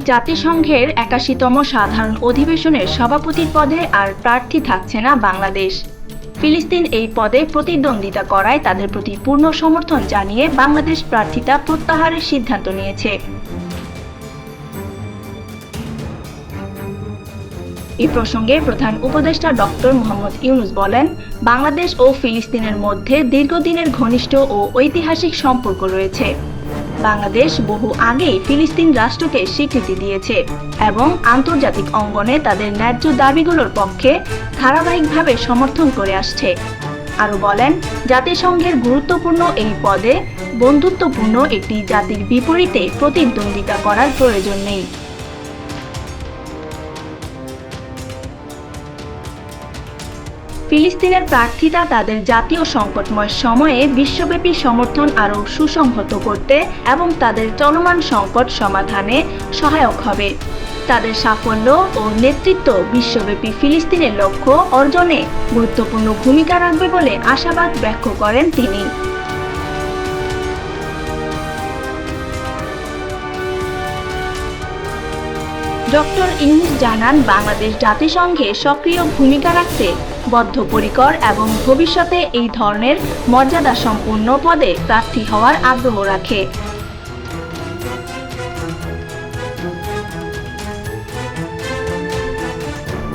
জাতিসংঘের একাশিতম সাধারণ অধিবেশনের সভাপতির পদে আর প্রার্থী থাকছে না বাংলাদেশ। ফিলিস্তিন এই পদে প্রতিদ্বন্দ্বিতা করায় তাদের প্রতি পূর্ণ সমর্থন জানিয়ে বাংলাদেশ প্রার্থিতা প্রত্যাহারের সিদ্ধান্ত নিয়েছে। এ প্রসঙ্গে প্রধান উপদেষ্টা ডক্টর মোহাম্মদ ইউনুস বলেন, বাংলাদেশ ও ফিলিস্তিনের মধ্যে দীর্ঘদিনের ঘনিষ্ঠ ও ঐতিহাসিক সম্পর্ক রয়েছে। বাংলাদেশ বহু আগেই ফিলিস্তিন রাষ্ট্রকে স্বীকৃতি দিয়েছে এবং আন্তর্জাতিক অঙ্গনে তাদের ন্যায্য দাবিগুলোর পক্ষে ধারাবাহিকভাবে সমর্থন করে আসছে। আরও বলেন, জাতিসংঘের গুরুত্বপূর্ণ এই পদে বন্ধুত্বপূর্ণ একটি জাতির বিপরীতে প্রতিদ্বন্দ্বিতা করার প্রয়োজন নেই। ফিলিস্তিনের প্রার্থীরা তাদের জাতীয় সংকটময় সময়ে বিশ্বব্যাপী সমর্থন আরও সুসংহত করতে এবং তাদের চলমান সংকট সমাধানে সহায়ক হবে। তাদের সাফল্য ও নেতৃত্ব বিশ্বব্যাপী ফিলিস্তিনের লক্ষ্য অর্জনে গুরুত্বপূর্ণ ভূমিকা রাখবে বলে আশাবাদ ব্যক্ত করেন তিনি। ডক্টর ইউনুস জানান, বাংলাদেশ জাতিসংঘে সক্রিয় ভূমিকা রাখতে বদ্ধপরিকর এবং ভবিষ্যতে এই ধরনের মর্যাদা সম্পূর্ণ পদে প্রার্থী হওয়ার আগ্রহ রাখে।